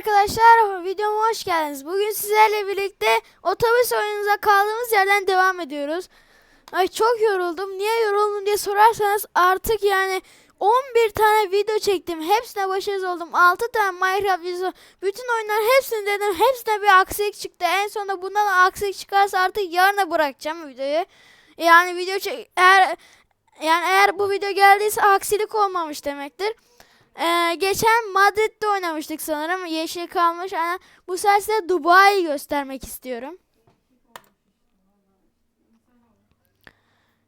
arkadaşlar, videoma hoş geldiniz. Bugün sizlerle birlikte otobüs oyunumuza kaldığımız yerden devam ediyoruz. Ay çok yoruldum. Niye yoruldum diye sorarsanız artık yani 11 tane video çektim. Hepsine başarısız oldum. 6 tane Minecraft videosu. Bütün oyunlar hepsini denedim. Hepsine bir aksilik çıktı. En sonunda bundan da aksilik çıkarsa artık yarına bırakacağım videoyu. Yani video çek eğer yani eğer bu video geldiyse aksilik olmamış demektir. Ee, geçen Madrid'de oynamıştık sanırım. Yeşil kalmış. Yani bu sefer size Dubai'yi göstermek istiyorum.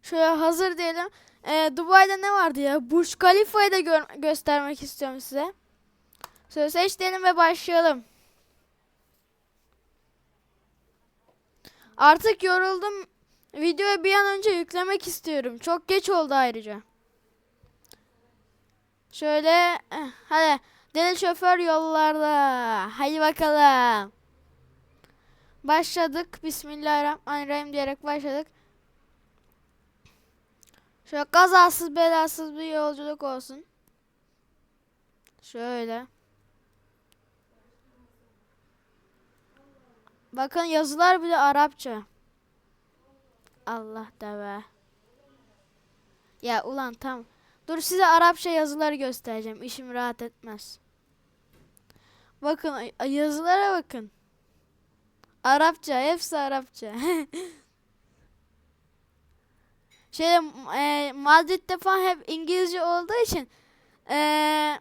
Şöyle hazır diyelim. Ee, Dubai'de ne vardı ya? Burj Khalifa'yı da gör- göstermek istiyorum size. Şöyle seç diyelim ve başlayalım. Artık yoruldum. Videoyu bir an önce yüklemek istiyorum. Çok geç oldu ayrıca. Şöyle eh, hadi deli şoför yollarda. Hadi bakalım. Başladık. Bismillahirrahmanirrahim diyerek başladık. Şöyle kazasız belasız bir yolculuk olsun. Şöyle. Bakın yazılar bile Arapça. Allah da. Ya ulan tam. Dur size Arapça yazıları göstereceğim. İşim rahat etmez. Bakın yazılara bakın. Arapça, hepsi Arapça. şey e, Madrid'de falan hep İngilizce olduğu için e,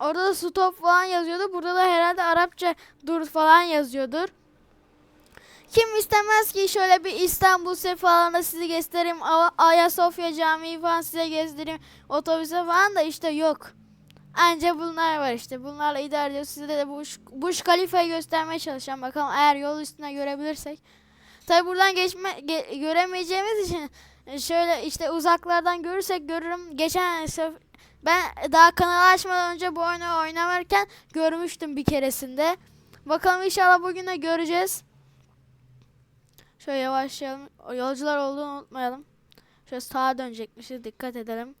orada da stop falan yazıyordu. Burada da herhalde Arapça dur falan yazıyordur. Kim istemez ki şöyle bir İstanbul sefalarında sizi göstereyim. Ayasofya Camii falan size gezdireyim. Otobüse falan da işte yok. Anca bunlar var işte. Bunlarla idare ediyoruz. Size de Burj, Burj Khalifa'yı göstermeye çalışacağım. Bakalım eğer yol üstüne görebilirsek. Tabi buradan geçme ge- göremeyeceğimiz için şöyle işte uzaklardan görürsek görürüm. Geçen ben daha kanalı açmadan önce bu oyunu oynarken görmüştüm bir keresinde. Bakalım inşallah bugün de göreceğiz. Şöyle yavaşlayalım. Yolcular olduğunu unutmayalım. Şöyle sağa dönecekmişiz. Dikkat edelim.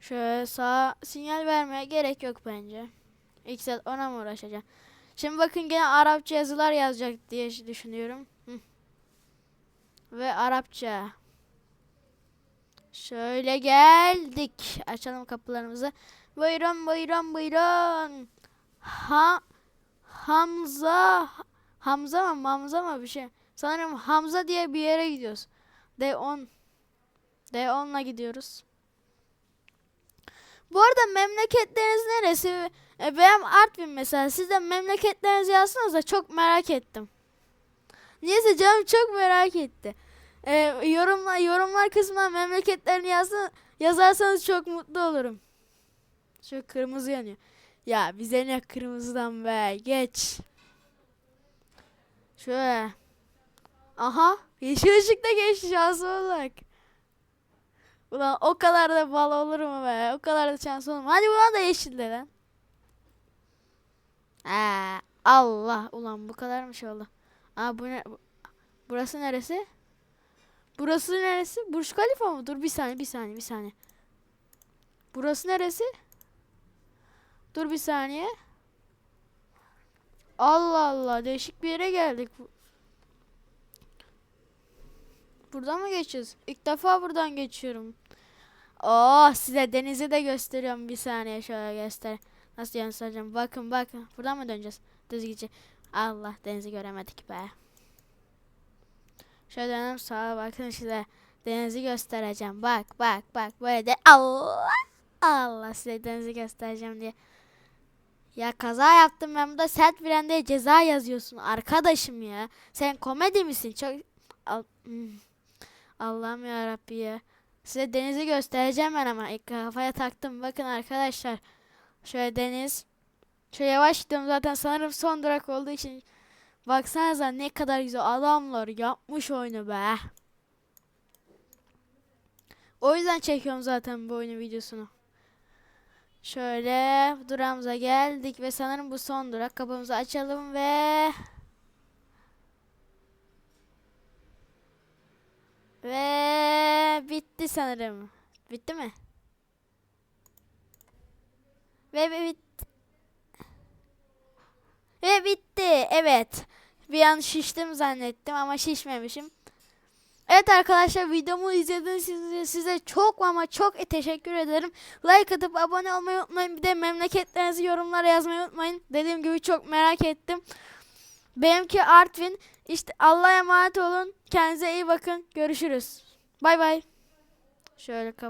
Şöyle sağa sinyal vermeye gerek yok bence. İlk saat ona mı uğraşacağım? Şimdi bakın gene Arapça yazılar yazacak diye düşünüyorum. Ve Arapça. Şöyle geldik. Açalım kapılarımızı. Buyurun buyurun buyurun. Ha Hamza Hamza mı Hamza mı bir şey. Sanırım Hamza diye bir yere gidiyoruz. D10 D10'la gidiyoruz. Bu arada memleketleriniz neresi? E, benim Artvin mesela. Siz de memleketlerinizi yazsanız da çok merak ettim. Neyse canım çok merak etti. E, yorumlar, yorumlar kısmına memleketlerini yazsa, yazarsanız çok mutlu olurum. Şu kırmızı yanıyor. Ya bize ne kırmızıdan be geç. Şöyle. Aha yeşil ışıkta geçti şansı olarak. Ulan o kadar da bal olur mu be? O kadar da şans olur mu? Hadi buna da yeşil de lan. Aa, Allah ulan bu kadar mı şey oldu? Aa bu ne? bu- Burası neresi? Burası neresi? Burj Khalifa mı? Dur bir saniye bir saniye bir saniye. Burası neresi? Dur bir saniye. Allah Allah değişik bir yere geldik. Buradan mı geçiyoruz? İlk defa buradan geçiyorum. Oh size denizi de gösteriyorum bir saniye şöyle göster. Nasıl göstereceğim? Bakın bakın. Buradan mı döneceğiz? Düz gideceğiz. Allah denizi göremedik be. Şöyle dönelim sağa bakın size denizi göstereceğim. Bak bak bak böyle de Allah Allah size denizi göstereceğim diye. Ya kaza yaptım ben burada sert frende ceza yazıyorsun arkadaşım ya. Sen komedi misin? Çok Hmm. Allah'ım ya ya. Size denizi göstereceğim ben ama kafaya taktım. Bakın arkadaşlar. Şöyle deniz. Şöyle yavaş gidiyorum zaten sanırım son durak olduğu için. Baksanıza ne kadar güzel adamlar yapmış oyunu be. O yüzden çekiyorum zaten bu oyunun videosunu. Şöyle durağımıza geldik ve sanırım bu son durak. Kapımızı açalım ve ve bitti sanırım. Bitti mi? Ve ve bit Evet. Bir an şiştim zannettim ama şişmemişim. Evet arkadaşlar videomu izlediğiniz için size çok ama çok teşekkür ederim. Like atıp abone olmayı unutmayın. Bir de memleketlerinizi yorumlara yazmayı unutmayın. Dediğim gibi çok merak ettim. Benimki Artvin. İşte Allah'a emanet olun. Kendinize iyi bakın. Görüşürüz. Bay bay. Şöyle kapat.